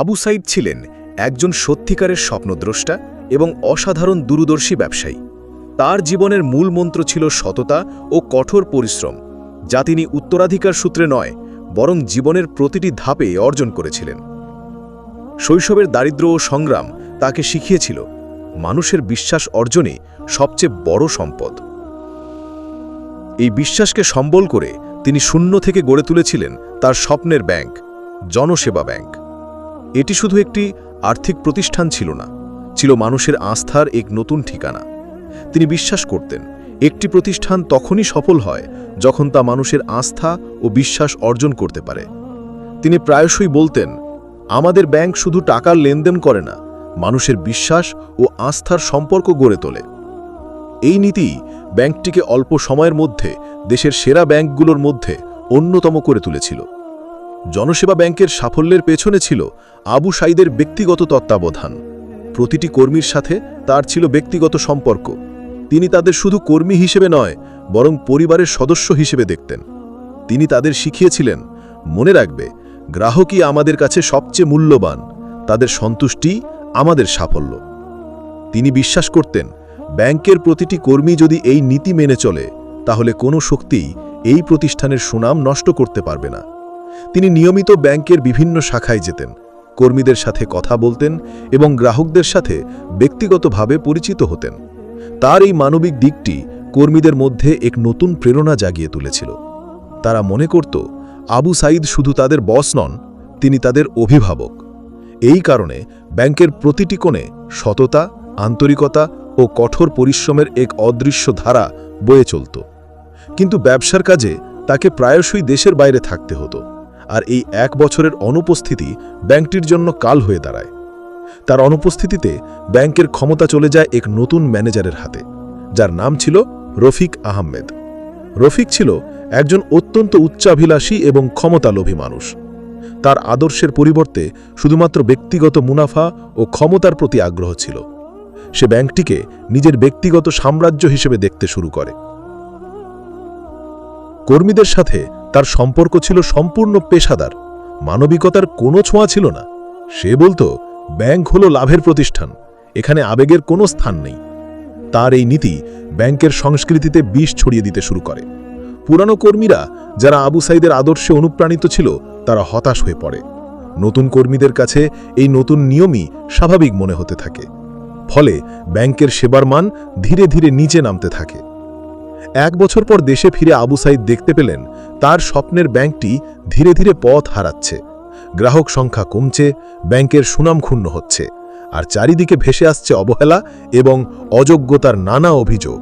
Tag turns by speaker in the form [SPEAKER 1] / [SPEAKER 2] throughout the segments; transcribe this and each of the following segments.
[SPEAKER 1] আবু সাইদ ছিলেন একজন সত্যিকারের স্বপ্নদ্রষ্টা এবং অসাধারণ দূরদর্শী ব্যবসায়ী। তার জীবনের মূল মন্ত্র ছিল সততা ও কঠোর পরিশ্রম, যা তিনি উত্তরাধিকার সূত্রে নয়, বরং জীবনের প্রতিটি ধাপে অর্জন করেছিলেন। শৈশবের দারিদ্র্য ও সংগ্রাম তাকে শিখিয়েছিল, মানুষের বিশ্বাস অর্জনে সবচেয়ে বড় সম্পদ। এই বিশ্বাসকে সম্বল করে তিনি শূন্য থেকে গড়ে তুলেছিলেন তার স্বপ্নের ব্যাংক, জনসেবা ব্যাংক। এটি শুধু একটি আর্থিক প্রতিষ্ঠান ছিল না, ছিল মানুষের আস্থার এক নতুন ঠিকানা। তিনি বিশ্বাস করতেন, একটি প্রতিষ্ঠান তখনই সফল হয় যখন তা মানুষের আস্থা ও বিশ্বাস অর্জন করতে পারে। তিনি প্রায়শই বলতেন, আমাদের ব্যাংক শুধু টাকার লেনদেন করে না, মানুষের বিশ্বাস ও আস্থার সম্পর্ক গড়ে তোলে। এই নীতি ব্যাংকটিকে অল্প সময়ের মধ্যে দেশের সেরা ব্যাংকগুলোর মধ্যে অন্যতম করে তুলেছিল। জনসেবা ব্যাংকের সাফল্যের পেছনে ছিল আবু সাইদের ব্যক্তিগত তত্ত্বাবধান। প্রতিটি কর্মীর সাথে তার ছিল ব্যক্তিগত সম্পর্ক। তিনি তাদের শুধু কর্মী হিসেবে নয়, বরং পরিবারের সদস্য হিসেবে দেখতেন। তিনি তাদের শিখিয়েছিলেন, মনে রাখবে, গ্রাহকই আমাদের কাছে সবচেয়ে মূল্যবান, তাদের সন্তুষ্টি আমাদের সাফল্য। তিনি বিশ্বাস করতেন, ব্যাংকের প্রতিটি কর্মী যদি এই নীতি মেনে চলে, তাহলে কোনো শক্তিই এই প্রতিষ্ঠানের সুনাম নষ্ট করতে পারবে না। তিনি নিয়মিত ব্যাংকের বিভিন্ন শাখায় যেতেন, কর্মীদের সাথে কথা বলতেন এবং গ্রাহকদের সাথে ব্যক্তিগতভাবে পরিচিত হতেন। তার এই মানবিক দিকটি কর্মীদের মধ্যে এক নতুন প্রেরণা জাগিয়ে তুলেছিল। তারা মনে করত, আবু সাইদ শুধু তাদের বস নন, তিনি তাদের অভিভাবক। এই কারণে ব্যাংকের প্রতিটি কোণে সততা, আন্তরিকতা ও কঠোর পরিশ্রমের এক অদৃশ্য ধারা বয়ে চলত। কিন্তু ব্যবসার কাজে তাকে প্রায়শই দেশের বাইরে থাকতে হতো। আর এই এক বছরের অনুপস্থিতি ব্যাংকটির জন্য কাল হয়ে দাঁড়ায়। তার অনুপস্থিতিতে ব্যাংকের ক্ষমতা চলে যায় এক নতুন ম্যানেজারের হাতে, যার নাম ছিল রফিক আহমেদ। রফিক ছিল একজন অত্যন্ত উচ্চাভিলাষী এবং ক্ষমতালোভী মানুষ। তার আদর্শের পরিবর্তে শুধুমাত্র ব্যক্তিগত মুনাফা ও ক্ষমতার প্রতি আগ্রহ ছিল। সে ব্যাংকটিকে নিজের ব্যক্তিগত সাম্রাজ্য হিসেবে দেখতে শুরু করে। কর্মীদের সাথে তার সম্পর্ক ছিল সম্পূর্ণ পেশাদার। মানবিকতার কোনো ছোঁয়া ছিল না। সে বলতো, ব্যাংক হলো লাভের প্রতিষ্ঠান। এখানে আবেগের কোনো স্থান নেই। তার এই নীতি ব্যাংকের সংস্কৃতিতে বিষ ছড়িয়ে দিতে শুরু করে। পুরানো কর্মীরা, যারা আবু সাইদের আদর্শে অনুপ্রাণিত ছিল, তারা হতাশ হয়ে পড়ে। নতুন কর্মীদের কাছে এই নতুন নিয়মই স্বাভাবিক মনে হতে থাকে। ফলে ব্যাংকের সেবার মান ধীরে ধীরে নিচে নামতে থাকে। এক বছর পর দেশে ফিরে আবু সাইদ দেখতে পেলেন, তার স্বপ্নের ব্যাংকটি ধীরে ধীরে পথ হারাচ্ছে। গ্রাহক সংখ্যা কমছে, ব্যাংকের সুনাম ক্ষুণ্ণ হচ্ছে, আর চারিদিকে ভেসে আসছে অবহেলা এবং অযোগ্যতার নানা অভিযোগ।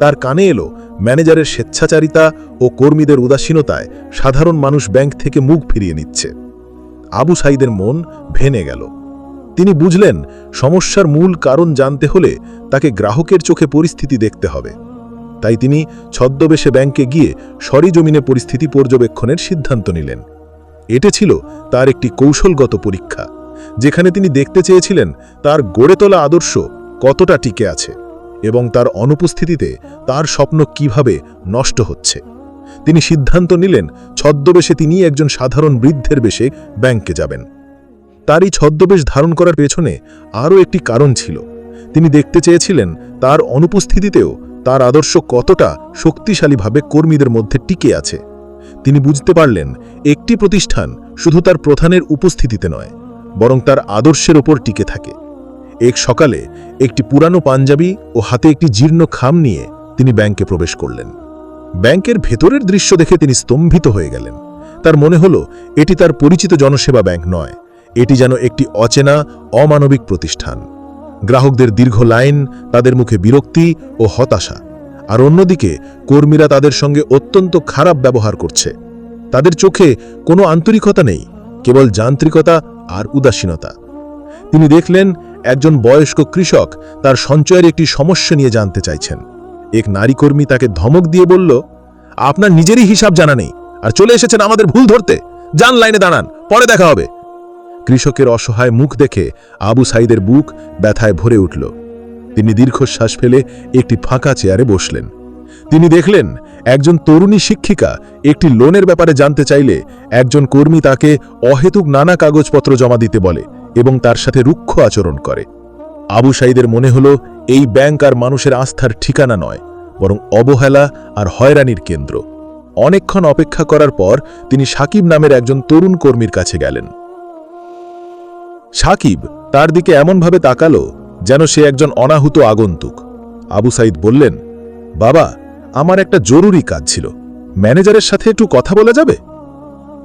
[SPEAKER 1] তার কানে এলো ম্যানেজারের স্বেচ্ছাচারিতা ও কর্মীদের উদাসীনতায় সাধারণ মানুষ ব্যাংক থেকে মুখ ফিরিয়ে নিচ্ছে। আবু সাইদের মন ভেনে গেল। তিনি বুঝলেন, সমস্যার মূল কারণ জানতে হলে তাকে গ্রাহকের চোখে পরিস্থিতি দেখতে হবে। তাই তিনি ছদ্মবেশে ব্যাংকে গিয়ে সরিজমিনে পরিস্থিতি পর্যবেক্ষণের সিদ্ধান্ত নিলেন। এটে ছিল তার একটি কৌশলগত পরীক্ষা, যেখানে তিনি দেখতে চেয়েছিলেন তার গড়ে তোলা আদর্শ কতটা টিকে আছে এবং তার অনুপস্থিতিতে তার স্বপ্ন কীভাবে নষ্ট হচ্ছে। তিনি সিদ্ধান্ত নিলেন, ছদ্মবেশে তিনি একজন সাধারণ বৃদ্ধের বেশে ব্যাংকে যাবেন। তার এই ছদ্মবেশ ধারণ করার পেছনে আরও একটি কারণ ছিল। তিনি দেখতে চেয়েছিলেন তার অনুপস্থিতিতেও তার আদর্শ কতটা শক্তিশালীভাবে কর্মীদের মধ্যে টিকে আছে? তিনি বুঝতে পারলেন, একটি প্রতিষ্ঠান শুধু তার প্রধানের উপস্থিতিতে নয়, বরং তার আদর্শের ওপর টিকে থাকে। এক সকালে একটি পুরানো পাঞ্জাবি ও হাতে একটি জীর্ণ খাম নিয়ে তিনি ব্যাংকে প্রবেশ করলেন। ব্যাংকের ভেতরের দৃশ্য দেখে তিনি স্তম্ভিত হয়ে গেলেন। তার মনে হল, এটি তার পরিচিত জনসেবা ব্যাংক নয়, এটি যেন একটি অচেনা অমানবিক প্রতিষ্ঠান। গ্রাহকদের দীর্ঘ লাইন, তাদের মুখে বিরক্তি ও হতাশা। আর অন্যদিকে, কর্মীরা তাদের সঙ্গে অত্যন্ত খারাপ ব্যবহার করছে। তাদের চোখে কোনো আন্তরিকতা নেই, কেবল যান্ত্রিকতা আর উদাসীনতা। তিনি দেখলেন, একজন বয়স্ক কৃষক তার সঞ্চয়ের একটি সমস্যা নিয়ে জানতে চাইছেন। এক নারী কর্মী তাকে ধমক দিয়ে বলল, আপনার নিজেরই হিসাব জানা নেই, আর চলে এসেছেন আমাদের ভুল ধরতে। যান লাইনে দাঁড়ান, পরে দেখা হবে। কৃষকের অসহায় মুখ দেখে আবু সাইদের বুক ব্যথায় ভরে উঠল। তিনি দীর্ঘশ্বাস ফেলে একটি ফাঁকা চেয়ারে বসলেন। তিনি দেখলেন, একজন তরুণী শিক্ষিকা একটি লোনের ব্যাপারে জানতে চাইলে একজন কর্মী তাকে অহেতুক নানা কাগজপত্র জমা দিতে বলে এবং তার সাথে রুক্ষ আচরণ করে। আবু সাইদের মনে হল, এই ব্যাংক আর মানুষের আস্থার ঠিকানা নয়, বরং অবহেলা আর হয়রানির কেন্দ্র। অনেকক্ষণ অপেক্ষা করার পর তিনি সাকিব নামের একজন তরুণ কর্মীর কাছে গেলেন। সাকিব তার দিকে এমনভাবে তাকালো যেন সে একজন অনাহুত আগন্তুক। আবু সাইদ বললেন, বাবা, আমার একটা জরুরি কাজ ছিল। ম্যানেজারের সাথে একটু কথা বলা যাবে?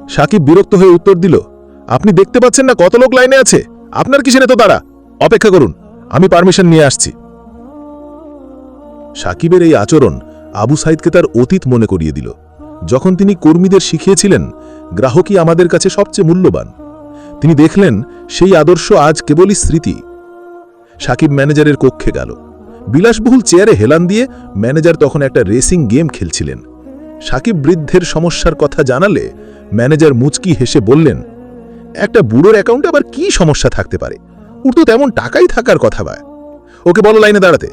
[SPEAKER 1] সাকিব বিরক্ত হয়ে উত্তর দিল, আপনি দেখতে পাচ্ছেন না কত লোক লাইনে আছে। আপনার কিসের এত তারা অপেক্ষা করুন, আমি পারমিশন নিয়ে আসছি। সাকিবের এই আচরণ আবু সাইদকে তার অতীত মনে করিয়ে দিল। যখন তিনি কর্মীদের শিখিয়েছিলেন, গ্রাহকই আমাদের কাছে সবচেয়ে মূল্যবান। তিনি দেখলেন সেই আদর্শ আজ কেবলই স্মৃতি। সাকিব ম্যানেজারের কক্ষে গেল। বিলাসবহুল চেয়ারে হেলান দিয়ে ম্যানেজার তখন একটা রেসিং গেম খেলছিলেন। সাকিব বৃদ্ধের সমস্যার কথা জানালে ম্যানেজার মুচকি হেসে বললেন, একটা বুড়োর অ্যাকাউন্টে আবার কি সমস্যা থাকতে পারে? ওর তো তেমন টাকাই থাকার কথা ভাই। ওকে বলো লাইনে দাঁড়াতে।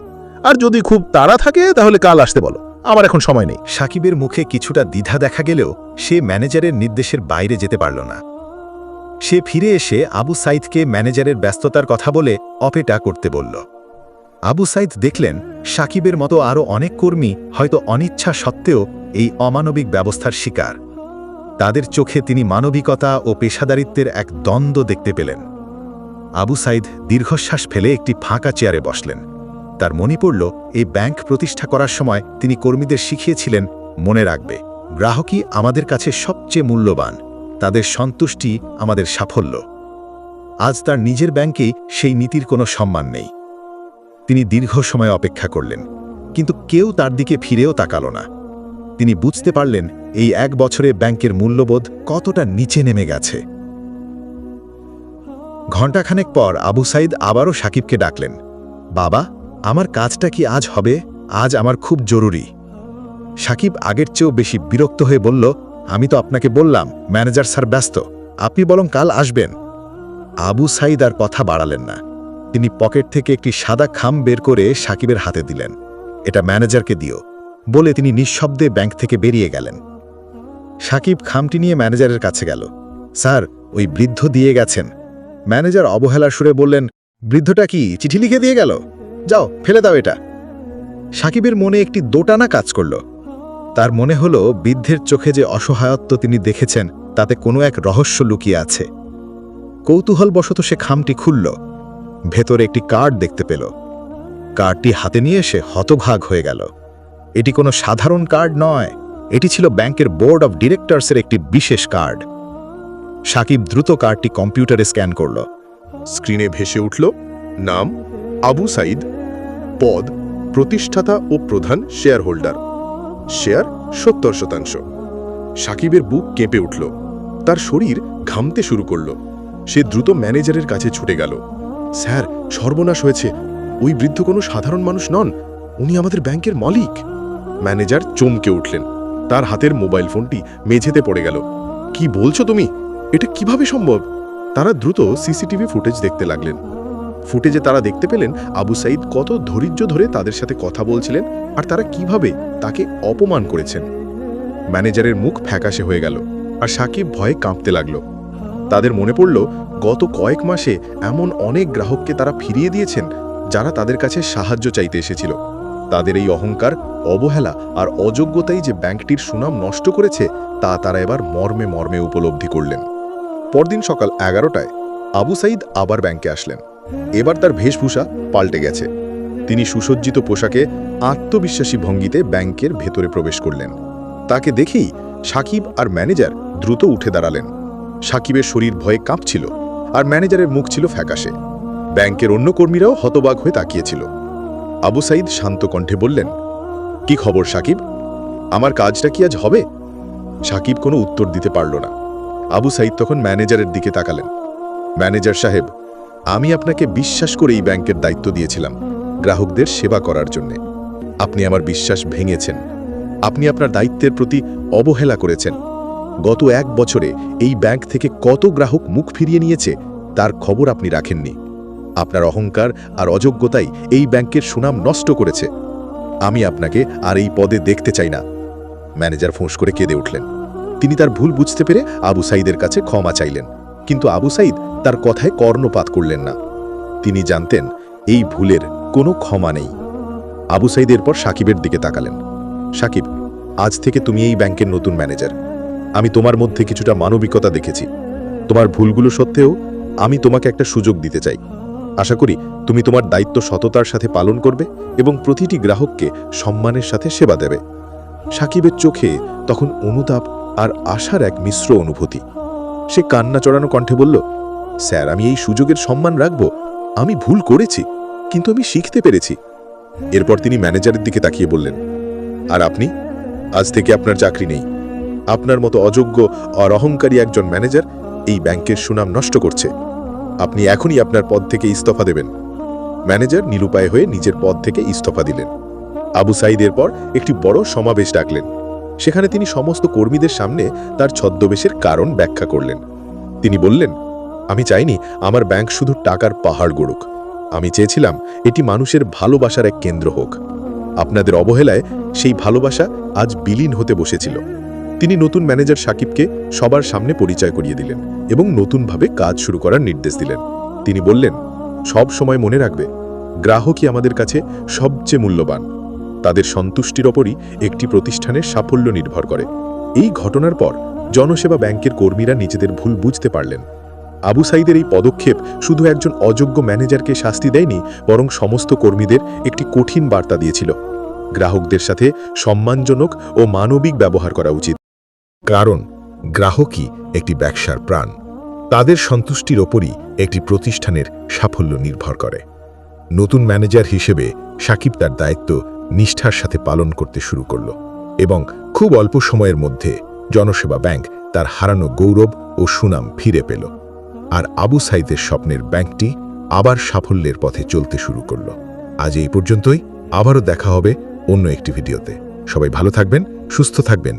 [SPEAKER 1] আর যদি খুব তাড়া থাকে তাহলে কাল আসতে বলো। আমার এখন সময় নেই।
[SPEAKER 2] সাকিবের মুখে কিছুটা দ্বিধা দেখা গেলেও সে ম্যানেজারের নির্দেশের বাইরে যেতে পারল না। সে ফিরে এসে আবু সাইদকে ম্যানেজারের ব্যস্ততার কথা বলে অপেটা করতে বলল। আবু সাইদ দেখলেন, সাকিবের মতো আরও অনেক কর্মী হয়তো অনিচ্ছা সত্ত্বেও এই অমানবিক ব্যবস্থার শিকার। তাদের চোখে তিনি মানবিকতা ও পেশাদারিত্বের এক দ্বন্দ্ব দেখতে পেলেন। আবু সাইদ দীর্ঘশ্বাস ফেলে একটি ফাঁকা চেয়ারে বসলেন। তার মনে পড়ল, এই ব্যাংক প্রতিষ্ঠা করার সময় তিনি কর্মীদের শিখিয়েছিলেন, মনে রাখবে, গ্রাহকই আমাদের কাছে সবচেয়ে মূল্যবান। তাদের সন্তুষ্টি আমাদের সাফল্য। আজ তার নিজের ব্যাংকেই সেই নীতির কোনো সম্মান নেই। তিনি দীর্ঘ সময় অপেক্ষা করলেন, কিন্তু কেউ তার দিকে ফিরেও তাকাল না। তিনি বুঝতে পারলেন, এই এক বছরে ব্যাংকের মূল্যবোধ কতটা নিচে নেমে গেছে। ঘণ্টাখানেক পর আবু সাইদ আবারও সাকিবকে ডাকলেন, বাবা, আমার কাজটা কি আজ হবে? আজ আমার খুব জরুরি। সাকিব আগের চেয়েও বেশি বিরক্ত হয়ে বলল আমি তো আপনাকে বললাম, ম্যানেজার স্যার ব্যস্ত। আপনি বরং কাল আসবেন। আবু সাইদ আর কথা বাড়ালেন না। তিনি পকেট থেকে একটি সাদা খাম বের করে সাকিবের হাতে দিলেন। এটা ম্যানেজারকে দিও, বলে তিনি নিঃশব্দে ব্যাংক থেকে বেরিয়ে গেলেন। সাকিব খামটি নিয়ে ম্যানেজারের কাছে গেল। স্যার, ওই বৃদ্ধ দিয়ে গেছেন। ম্যানেজার অবহেলার সুরে বললেন, বৃদ্ধটা কি চিঠি লিখে দিয়ে গেল? যাও, ফেলে দাও এটা। সাকিবের মনে একটি দোটানা কাজ করল। তার মনে হলো বৃদ্ধের চোখে যে অসহায়ত্ব তিনি দেখেছেন, তাতে কোনো এক রহস্য লুকিয়ে আছে। কৌতূহলবশত সে খামটি খুলল। ভেতরে একটি কার্ড দেখতে পেল। কার্ডটি হাতে নিয়ে সে হতভাগ হয়ে গেল। এটি কোনো সাধারণ কার্ড নয়। এটি ছিল ব্যাংকের বোর্ড অফ ডিরেক্টরসের একটি বিশেষ কার্ড। সাকিব দ্রুত কার্ডটি কম্পিউটারে স্ক্যান করল।
[SPEAKER 3] স্ক্রিনে ভেসে উঠল, নাম আবু সাইদ পদ, প্রতিষ্ঠাতা ও প্রধান শেয়ার হোল্ডার শেয়ার সত্তর শতাংশ। সাকিবের বুক কেঁপে উঠল। তার শরীর ঘামতে শুরু করল। সে দ্রুত ম্যানেজারের কাছে ছুটে গেল। স্যার, সর্বনাশ হয়েছে। ওই বৃদ্ধ কোনো সাধারণ মানুষ নন। উনি আমাদের ব্যাংকের মালিক। ম্যানেজার চমকে উঠলেন। তার হাতের মোবাইল ফোনটি মেঝেতে পড়ে গেল। কি বলছো তুমি? এটা কীভাবে সম্ভব? তারা দ্রুত সিসিটিভি ফুটেজ দেখতে লাগলেন। ফুটেজে তারা দেখতে পেলেন আবু সাইদ কত ধৈর্য ধরে তাদের সাথে কথা বলছিলেন আর তারা কীভাবে তাকে অপমান করেছেন। ম্যানেজারের মুখ ফ্যাকাশে হয়ে গেল আর সাকিব ভয়ে কাঁপতে লাগল। তাদের মনে পড়ল, গত কয়েক মাসে এমন অনেক গ্রাহককে তারা ফিরিয়ে দিয়েছেন যারা তাদের কাছে সাহায্য চাইতে এসেছিল। তাদের এই অহংকার, অবহেলা আর অযোগ্যতাই যে ব্যাংকটির সুনাম নষ্ট করেছে, তা তারা এবার মর্মে মর্মে উপলব্ধি করলেন। পরদিন সকাল এগারোটায় আবু সাইদ আবার ব্যাংকে আসলেন। এবার তার বেশভূষা পাল্টে গেছে। তিনি সুসজ্জিত পোশাকে আত্মবিশ্বাসী ভঙ্গিতে ব্যাংকের ভেতরে প্রবেশ করলেন। তাকে দেখেই সাকিব আর ম্যানেজার দ্রুত উঠে দাঁড়ালেন। সাকিবের শরীর ভয়ে কাঁপছিল আর ম্যানেজারের মুখ ছিল ফ্যাকাশে। ব্যাংকের অন্য কর্মীরাও হতবাক হয়ে তাকিয়েছিল। আবু সাইদ শান্ত কণ্ঠে বললেন, কি খবর সাকিব? আমার কাজটা কি আজ হবে? সাকিব কোনো উত্তর দিতে পারল না। আবু সাইদ তখন ম্যানেজারের দিকে তাকালেন। ম্যানেজার সাহেব আমি আপনাকে বিশ্বাস করে এই ব্যাংকের দায়িত্ব দিয়েছিলাম, গ্রাহকদের সেবা করার জন্য। আপনি আমার বিশ্বাস ভেঙেছেন। আপনি আপনার দায়িত্বের প্রতি অবহেলা করেছেন। গত এক বছরে এই ব্যাংক থেকে কত গ্রাহক মুখ ফিরিয়ে নিয়েছে, তার খবর আপনি রাখেননি। আপনার অহংকার আর অযোগ্যতাই এই ব্যাংকের সুনাম নষ্ট করেছে।
[SPEAKER 1] আমি আপনাকে আর এই পদে দেখতে চাই না। ম্যানেজার ফোঁস করে কেঁদে উঠলেন। তিনি তার ভুল বুঝতে পেরে আবু সাইদের কাছে ক্ষমা চাইলেন। কিন্তু আবু সাইদ তার কথায় কর্ণপাত করলেন না। তিনি জানতেন, এই ভুলের কোনো ক্ষমা নেই। আবু সাইদ এরপর সাকিবের দিকে তাকালেন। সাকিব, আজ থেকে তুমি এই ব্যাংকের নতুন ম্যানেজার। আমি তোমার মধ্যে কিছুটা মানবিকতা দেখেছি। তোমার ভুলগুলো সত্ত্বেও আমি তোমাকে একটা সুযোগ দিতে চাই। আশা করি তুমি তোমার দায়িত্ব সততার সাথে পালন করবে এবং প্রতিটি গ্রাহককে সম্মানের সাথে সেবা দেবে। সাকিবের চোখে তখন অনুতাপ আর আশার এক মিশ্র অনুভূতি। সে কান্না চড়ানো কণ্ঠে বলল স্যার, আমি এই সুযোগের সম্মান রাখব। আমি ভুল করেছি, কিন্তু আমি শিখতে পেরেছি। এরপর তিনি ম্যানেজারের দিকে তাকিয়ে বললেন, আর আপনি? আজ থেকে আপনার চাকরি নেই। আপনার মতো অযোগ্য আর অহংকারী একজন ম্যানেজার এই ব্যাংকের সুনাম নষ্ট করছে। আপনি এখনই আপনার পদ থেকে ইস্তফা দেবেন। ম্যানেজার নিরুপায় হয়ে নিজের পদ থেকে ইস্তফা দিলেন। আবু সাইদের পর একটি বড় সমাবেশ ডাকলেন। সেখানে তিনি সমস্ত কর্মীদের সামনে তার ছদ্মবেশের কারণ ব্যাখ্যা করলেন। তিনি বললেন আমি চাইনি আমার ব্যাংক শুধু টাকার পাহাড় গড়ুক। আমি চেয়েছিলাম এটি মানুষের ভালোবাসার এক কেন্দ্র হোক। আপনাদের অবহেলায় সেই ভালোবাসা আজ বিলীন হতে বসেছিল। তিনি নতুন ম্যানেজার সাকিবকে সবার সামনে পরিচয় করিয়ে দিলেন এবং নতুনভাবে কাজ শুরু করার নির্দেশ দিলেন। তিনি বললেন, সব সময় মনে রাখবে, গ্রাহকই আমাদের কাছে সবচেয়ে মূল্যবান। তাদের সন্তুষ্টির ওপরই একটি প্রতিষ্ঠানের সাফল্য নির্ভর করে। এই ঘটনার পর জনসেবা ব্যাংকের কর্মীরা নিজেদের ভুল বুঝতে পারলেন। আবু সাইদের এই পদক্ষেপ শুধু একজন অযোগ্য ম্যানেজারকে শাস্তি দেয়নি, বরং সমস্ত কর্মীদের একটি কঠিন বার্তা দিয়েছিল। গ্রাহকদের সাথে সম্মানজনক ও মানবিক ব্যবহার করা উচিত।
[SPEAKER 2] কারণ, গ্রাহকই একটি ব্যবসার প্রাণ। তাদের সন্তুষ্টির ওপরই একটি প্রতিষ্ঠানের সাফল্য নির্ভর করে। নতুন ম্যানেজার হিসেবে সাকিব তার দায়িত্ব নিষ্ঠার সাথে পালন করতে শুরু করল এবং খুব অল্প সময়ের মধ্যে জনসেবা ব্যাংক তার হারানো গৌরব ও সুনাম ফিরে পেল। আর আবু সাইদের স্বপ্নের ব্যাংকটি আবার সাফল্যের পথে চলতে শুরু করল। আজ এই পর্যন্তই। আবারও দেখা হবে অন্য একটি ভিডিওতে। সবাই ভালো থাকবেন, সুস্থ থাকবেন।